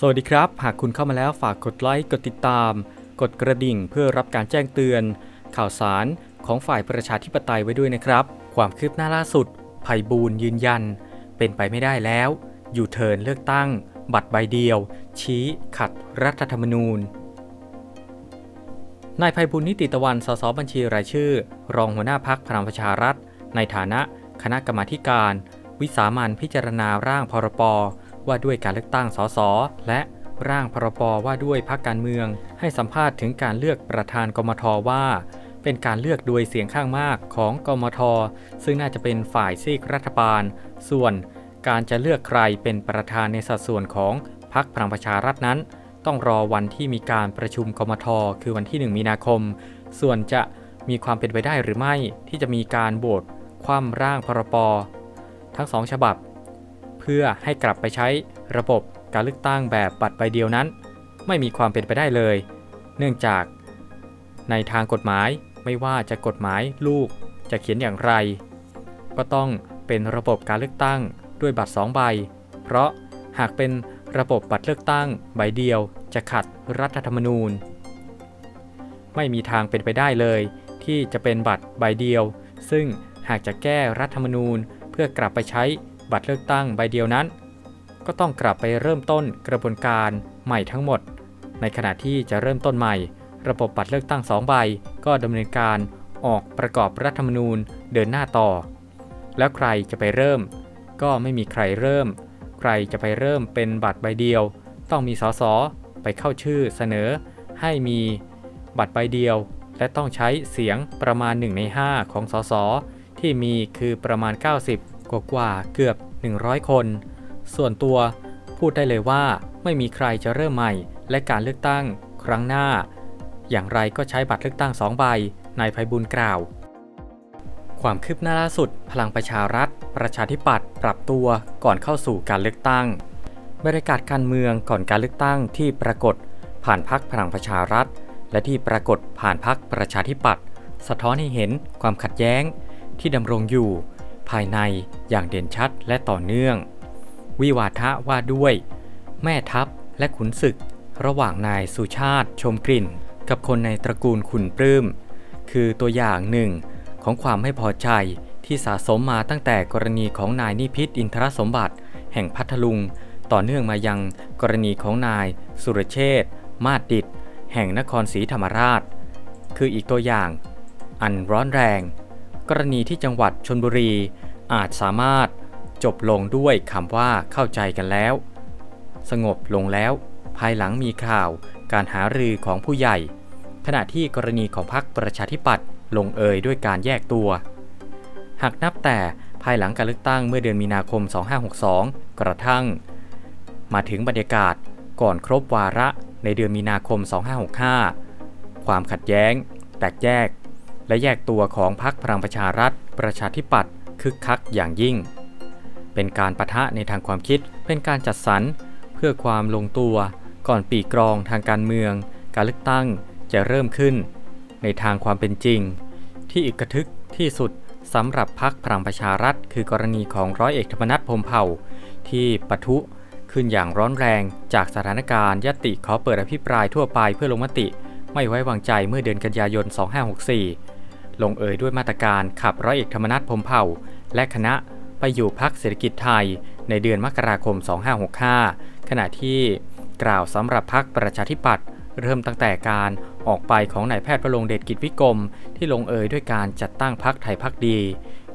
สวัสดีครับ หากคุณเข้ามาแล้วฝากกดไลค์ กดติดตาม กดกระดิ่งเพื่อรับการแจ้งเตือน ข่าวสารของฝ่ายประชาธิปไตยไว้ด้วยนะครับ ความคืบหน้าล่าสุดไผ่บูลยืนยัน เป็นไปไม่ได้แล้ว อยู่เทินเลือกตั้ง บัตรใบเดียว ชี้ขัดรัฐธรรมนูญนายไพบุญนิติตะวันสสบัญชีรายชื่อ รองหัวหน้าพักพลังประชารัฐ ในฐานะคณะกรรมาการ วิสามันพิจารณาร่างพรป ว่าด้วยการเลือกตั้งสสและร่างพรปว่าด้วยพักการเมือง ให้สัมภาษณ์ถึงการเลือกประธานกมทว่า เป็นการเลือกโดยเสียงข้างมากของกมท ซึ่งน่าจะเป็นฝ่ายซีกรัฐบาล ส่วนการจะเลือกใครเป็นประธานในสัดส่วนของพักพลังประชารัฐนั้น ต้องรอวันที่มีการประชุมกมท คือวันที่ 1 มีนาคม ส่วนจะมีความเป็นไปได้หรือไม่ที่จะมีการโหวตคว่ำร่างพรปทั้งสองฉบับ พื่อให้กลับไปใช้ระบบการเลือกตั้งแบบบัตรใบเดียวนั้น ไม่มีความเป็นไปได้เลย เนื่องจาก ในทางกฎหมายไม่ว่าจะกฎหมายลูกจะเขียนอย่างไร ก็ต้องเป็นระบบการเลือกตั้งด้วยบัตร2ใบ เพราะหากเป็นระบบบัตรเลือกตั้งใบเดียวจะขัดรัฐธรรมนูญ ไม่มีทางเป็นไปได้เลย ที่จะเป็นบัตรใบเดียว ซึ่งหากจะแก้รัฐธรรมนูญเพื่อกลับไปใช้ บัตรเลือกตั้งใบเดียวนั้น ก็ต้องกลับไปเริ่มต้นกระบวนการใหม่ทั้งหมด ในขณะที่จะเริ่มต้นใหม่ ระบบบัตรเลือกตั้ง2ใบ ก็ดำเนินการออกประกอบรัฐธรรมนูญเดินหน้าต่อ แล้วใครจะไปเริ่ม ก็ไม่มีใครเริ่ม ใครจะไปเริ่มเป็นบัตรใบเดียว ต้องมีสสไปเข้าชื่อเสนอ ให้มีบัตรใบเดียว และต้องใช้เสียงประมาณ1ใน5ของสสที่มีคือประมาณ 90 กว่ากว่าเกือบ 100 คน ส่วนตัวพูดได้เลยว่าไม่มีใครจะเริ่มใหม่ และการเลือกตั้งครั้งหน้า อย่างไรก็ใช้บัตรเลือกตั้ง2ใบนายไพบุญกล่าว ความคืบหน้าล่าสุด พลังประชารัฐ ประชาธิปัตย์ปรับตัวก่อนเข้าสู่การเลือกตั้งบรรยากาศการเมืองก่อนการเลือกตั้งที่ปรากฏผ่านพักพลังประชารัฐ และที่ปรากฏผ่านพักประชาธิปัตย์สะท้อนให้เห็นความขัดแย้งที่ดำรงอยู่ ภายในอย่างเด่นชัดและต่อเนื่อง วิวาทะว่าด้วย แม่ทัพและขุนศึก ระหว่างนายสุชาติชมกลิ่น กับคนในตระกูลขุนปลื้ม คือตัวอย่างหนึ่งของความไม่พอใจที่สะสมมาตั้งแต่กรณีของนายนิพิษอินทรสมบัติ แห่งพัทลุง ต่อเนื่องมายังกรณีของนายสุรเชษฐ์มาดดิตแห่งนครศรีธรรมราช คืออีกตัวอย่าง อันร้อนแรง กรณีที่จังหวัดชนบุรี อาจสามารถจบลงด้วยคำว่าเข้าใจกันแล้ว สงบลงแล้ว ภายหลังมีข่าวการหารือของผู้ใหญ่ ขณะที่กรณีของพรรคประชาธิปัตย์ลงเอยด้วยการแยกตัว หากนับแต่ภายหลังการเลือกตั้งเมื่อเดือนมีนาคม 2562 กระทั่ง มาถึงบรรยากาศก่อนครบวาระในเดือนมีนาคม 2565 ความขัดแย้ง แตกแยก และแยกตัวของพรรคพลังประชารัฐ ประชาธิปัตย์คึกคักอย่างยิ่ง เป็นการประทะในทางความคิดเป็นการจัดสรรเพื่อความลงตัวก่อนปีกรองทางการเมือง การเลือกตั้งจะเริ่มขึ้น ในทางความเป็นจริง ที่อึกกระทึกที่สุดสำหรับพักพลังประชารัฐ คือกรณีของร้อยเอกธรรมนัฐพมเผ่า ที่ปะทุขึ้นอย่างร้อนแรงจากสถานการณ์ยติขอเปิดอภิปรายทั่วไปเพื่อลงมติ ไม่ไว้วางใจเมื่อเดือนกันยายน 2564 ลงเอยด้วยมาตรการขับร้อยเอกธรรมนัฐพรมเผ่า และคณะไปอยู่พักเศรษฐกิจไทยในเดือนมกราคม 2565 ขณะที่กล่าวสำหรับพักประชาธิปัตย์เริ่มตั้งแต่การออกไปของนายแพทย์ประลงเดชกิจวิกรม ที่ลงเอยด้วยการจัดตั้งพักไทยพักดี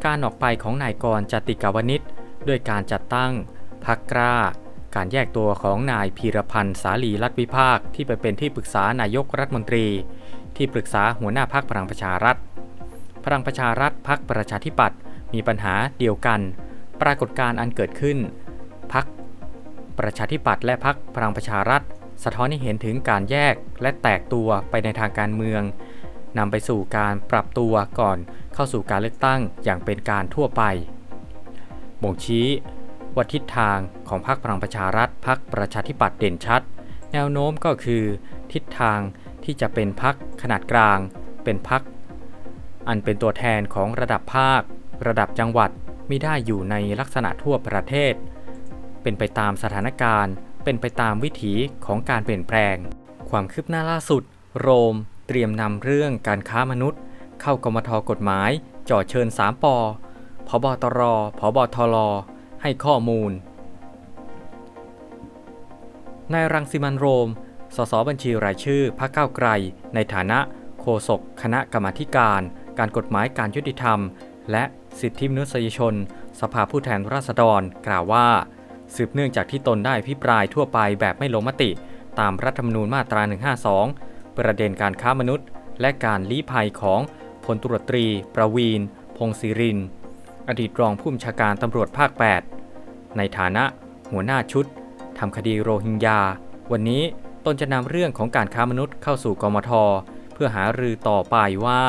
การออกไปของนายกรจติกาวนิชด้วยการจัดตั้งพักกล้า การแยกตัวของนายพีรพันธ์สาลีรัฐวิภาคที่ไปเป็นที่ปรึกษานายกรัฐมนตรี ที่ปรึกษาหัวหน้าพักพลังประชารัฐ พลังประชารัฐพักประชาธิปัตย์มีปัญหาเดียวกัน ปรากฏการณ์อันเกิดขึ้นพักประชาธิปัตย์และพักพลังประชารัฐ สะท้อนให้เห็นถึงการแยกและแตกตัวไปในทางการเมืองนำไปสู่การปรับตัวก่อนเข้าสู่การเลือกตั้งอย่างเป็นการทั่วไป บ่งชี้ว่าทิศทางของพรรคพลังประชารัฐพรรคประชาธิปัตย์เด่นชัด แนวโน้มก็คือ ทิศทางที่จะเป็นพรรคขนาดกลาง เป็นพรรค อันเป็นตัวแทนของระดับภาค ระดับจังหวัดไม่ได้อยู่ในลักษณะทั่วประเทศ เป็นไปตามสถานการณ์ เป็นไปตามวิถีของการเปลี่ยนแปลง ความคืบหน้าล่าสุด โรม เตรียมนำเรื่องการค้ามนุษย์ เข้ากมทกฎหมายจ่อเชิญ 3ปอพบตรพบทลให้ข้อมูลนายรังสิมันโรม สสบัญชีรายชื่อพรรคก้าวไกล ในฐานะโฆษกคณะกรรมาธิการ การกฎหมายการยุติธรรม และสิทธิมนุษยชน สภาผู้แทนราษฎร กล่าวว่า สืบเนื่องจากที่ตนได้พิปรายทั่วไปแบบไม่ลงมติ ตามรัฐธรรมนูญมาตรา 152 ประเด็นการค้ามนุษย์ และการลี้ภัยของพลตุรตรี ประวีน พงศิริน อดีตรองผู้บัญชาการตำรวจภาค 8 ในฐานะหัวหน้าชุดทำคดีโรฮิงญา วันนี้ตนจะนำเรื่องของการค้ามนุษย์เข้าสู่กมท พื่อหารือต่อไปว่า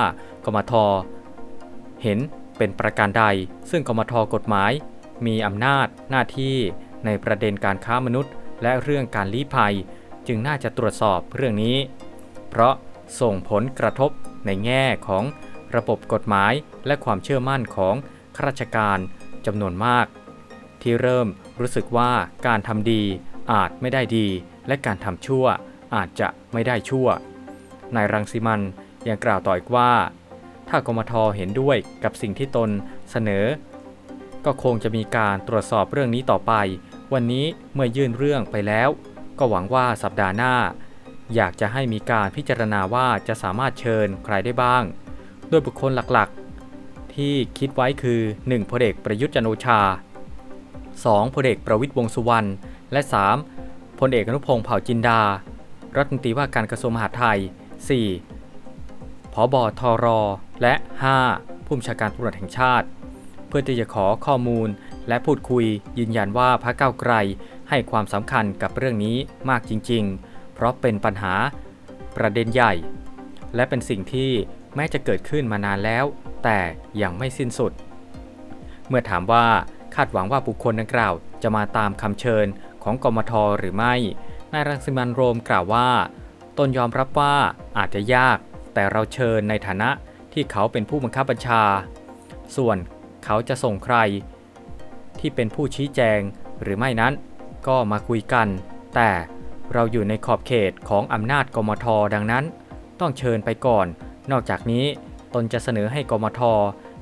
กมทเห็นเป็นประการใด ซึ่งกมทกฎหมาย มีอำนาจหน้าที่ในประเด็นการค้ามนุษย์ และเรื่องการลี้ภัย จึงน่าจะตรวจสอบเรื่องนี้ เพราะส่งผลกระทบในแง่ของระบบกฎหมายและความเชื่อมั่นของข้าราชการจำนวนมาก ที่เริ่มรู้สึกว่าการทำดีอาจไม่ได้ดี และการทำชั่วอาจจะไม่ได้ชั่ว นายรังสิมันยังกล่าวต่ออีกว่า ถ้ากมทเห็นด้วยกับสิ่งที่ตนเสนอ ก็คงจะมีการตรวจสอบเรื่องนี้ต่อไป วันนี้เมื่อยื่นเรื่องไปแล้ว ก็หวังว่าสัปดาห์หน้า อยากจะให้มีการพิจารณาว่าจะสามารถเชิญใครได้บ้าง โดยบุคคลหลักๆ ที่คิดไว้คือ 1. พลเอกประยุทธ์จันโอชา 2. พลเอกประวิตรวงสุวรรณและ 3. พลเอกอนุพงษ์เผ่าจินดา รัฐมนตรีว่าการกระทรวงมหาดไทย 4. ผบทร และ 5. ผู้บัญชาการตำรวจแห่งชาติ เพื่อที่จะขอข้อมูลและพูดคุยยืนยันว่าพรรคก้าไกลให้ความสำคัญกับเรื่องนี้มากจริง ๆ เพราะเป็นปัญหาประเด็นใหญ่ และเป็นสิ่งที่แม้จะเกิดขึ้นมานานแล้ว แต่ยังไม่สิ้นสุด เมื่อถามว่าคาดหวังว่าบุคคลดังกล่าว จะมาตามคำเชิญของกมทหรือไม่นายรังสิมันโรมกล่าวว่า ตนยอมรับว่าอาจจะยาก แต่เราเชิญในฐานะที่เขาเป็นผู้บังคับบัญชา ส่วนเขาจะส่งใคร ที่เป็นผู้ชี้แจงหรือไม่นั้น ก็มาคุยกัน แต่เราอยู่ในขอบเขตของอำนาจกมทดังนั้น ต้องเชิญไปก่อน นอกจากนี้ตนจะเสนอให้กมท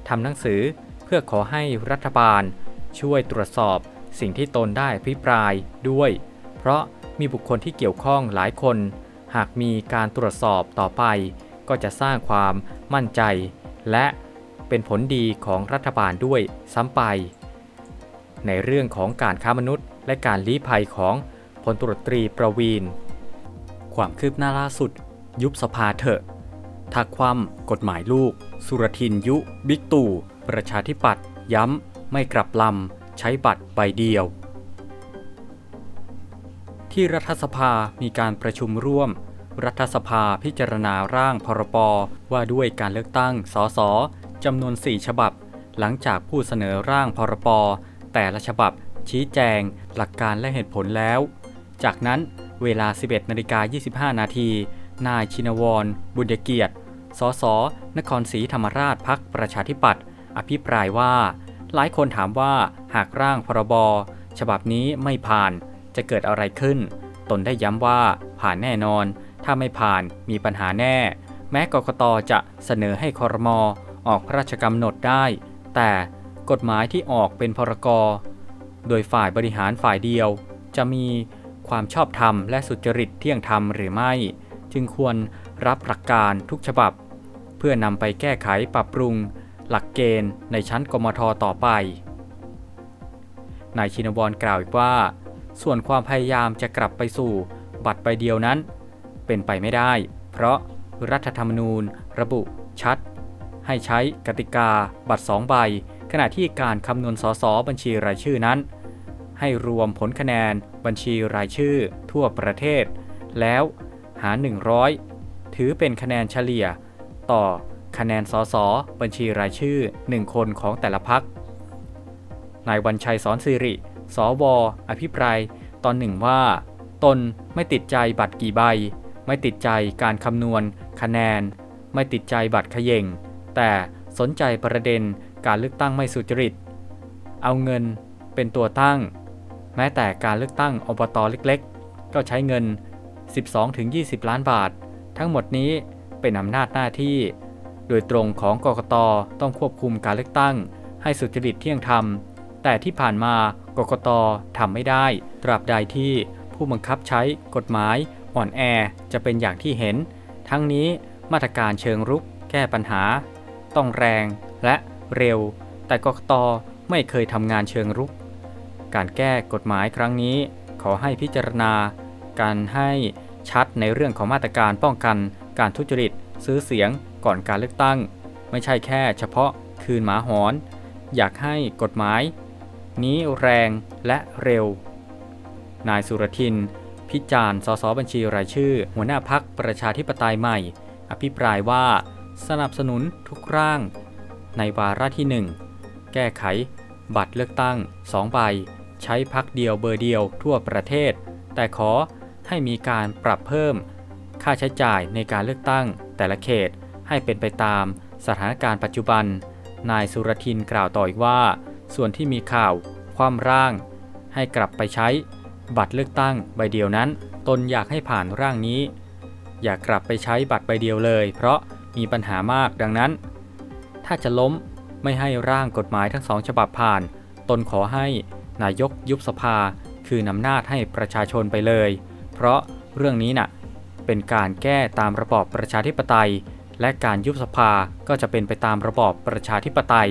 ทำหนังสือเพื่อขอให้รัฐบาล ช่วยตรวจสอบสิ่งที่ตนได้พิปรายด้วย เพราะมีบุคคลที่เกี่ยวข้องหลายคน หากมีการตรวจสอบต่อไป ก็จะสร้างความมั่นใจ และเป็นผลดีของรัฐบาลด้วยซ้ำไป ในเรื่องของการค้ามนุษย์ และการลี้ภัยของพลตรตรีประวีน ความคืบหน้าล่าสุด ยุบสภาเถอะทักความกฎหมายลูก สุรทินยุ บิ๊กตู่ ประชาธิปัตย์ย้ำ ไม่กลับลำ ใช้บัตรใบเดียว ที่รัฐสภามีการประชุมร่วม รัฐสภาพิจารณาร่างพรปว่าด้วยการเลือกตั้งสสจำนวน 4 ฉบับ หลังจากผู้เสนอร่างพรปแต่ละฉบับ ชี้แจง หลักการและเหตุผลแล้ว จากนั้นเวลา 11นาฬิกา25 นาที นายชินวร บุญเกียรติ สส นครศรีธรรมราชพักประชาธิปัตย์ อภิปรายว่า หลายคนถามว่าหากร่างพรบ ฉบับนี้ไม่ผ่าน จะเกิดอะไรขึ้น ตนได้ย้ำว่าผ่านแน่นอน ถ้าไม่ผ่านมีปัญหาแน่ แม้กกตจะเสนอให้คอรมอออกพระราชกำหนดได้ แต่กฎหมายที่ออกเป็นพรกรโดยฝ่ายบริหารฝ่ายเดียว จะมีความชอบธรรมและสุจริตเที่ยงธรรมหรือไม่ จึงควรรับหลักการทุกฉบับ เพื่อนำไปแก้ไขปรับปรุง หลักเกณฑ์ในชั้นกมทต่อไปนายชินวรกล่าวอีกว่า ส่วนความพยายามจะกลับไปสู่บัตรใบเดียวนั้น เป็นไปไม่ได้ เพราะรัฐธรรมนูญ ระบุชัด ให้ใช้กติกาบัตร 2 ใบ ขณะที่การคำนวณสสบัญชีรายชื่อนั้น ให้รวมผลคะแนนบัญชีรายชื่อทั่วประเทศ แล้วหาร 100 ถือเป็นคะแนนเฉลี่ย ต่อคะแนนสสบัญชีรายชื่อ 1 คนของแต่ละพักนายวันชัยสอนสิริ สวอภิปรายตอนหนึ่งว่า ตนไม่ติดใจบัตรกี่ใบ ไม่ติดใจการคำนวณ คะแนน ไม่ติดใจบัตรขย่ง แต่สนใจประเด็นการเลือกตั้งไม่สุจริต เอาเงินเป็นตัวตั้ง แม้แต่การเลือกตั้งอบตเล็กๆ ก็ใช้เงิน 12-20 ล้านบาท ทั้งหมดนี้เป็นอำนาจหน้าที่ โดยตรงของกกตต้องควบคุมการเลือกตั้ง ให้สุจริตเที่ยงธรรม แต่ที่ผ่านมากกตทำไม่ได้ ตราบใดที่ผู้บังคับใช้กฎหมาย อ่อนแอจะเป็นอย่างที่เห็น ทั้งนี้มาตรการเชิงรุกแก้ปัญหา ต้องแรงและเร็ว แต่กกตไม่เคยทำงานเชิงรุก การแก้กฎหมายครั้งนี้ ขอให้พิจารณา การให้ชัดในเรื่องของมาตรการป้องกัน การทุจริต ซื้อเสียงก่อนการเลือกตั้ง ไม่ใช่แค่เฉพาะคืนหมาหอน อยากให้กฎหมาย นี้แรงและเร็ว นายสุรทิน พิจารณ์สสบัญชีรายชื่อ หัวหน้าพักประชาธิปไตยใหม่ อภิปรายว่า สนับสนุนทุกร่าง ในวาระที่ 1 แก้ไข บัตรเลือกตั้ง2ใบ ใช้พักเดียวเบอร์เดียวทั่วประเทศ แต่ขอให้มีการปรับเพิ่ม ค่าใช้จ่ายในการเลือกตั้ง แต่ละเขตให้เป็นไปตามสถานการณ์ปัจจุบัน นายสุรทินกล่าวต่ออีกว่า ส่วนที่มีข่าวความร่าง ให้กลับไปใช้บัตรเลือกตั้งใบเดียวนั้น ตนอยากให้ผ่านร่างนี้ อย่ากลับไปใช้บัตรใบเดียวเลย เพราะมีปัญหามากดังนั้น ถ้าจะล้มไม่ให้ร่างกฎหมายทั้งสองฉบับผ่าน ตนขอให้นายกยุบสภา คือนำนาจให้ประชาชนไปเลย เพราะเรื่องนี้น่ะเป็นการแก้ตามระบอบประชาธิปไตย และการยุบสภาก็จะเป็นไปตามระบอบประชาธิปไตย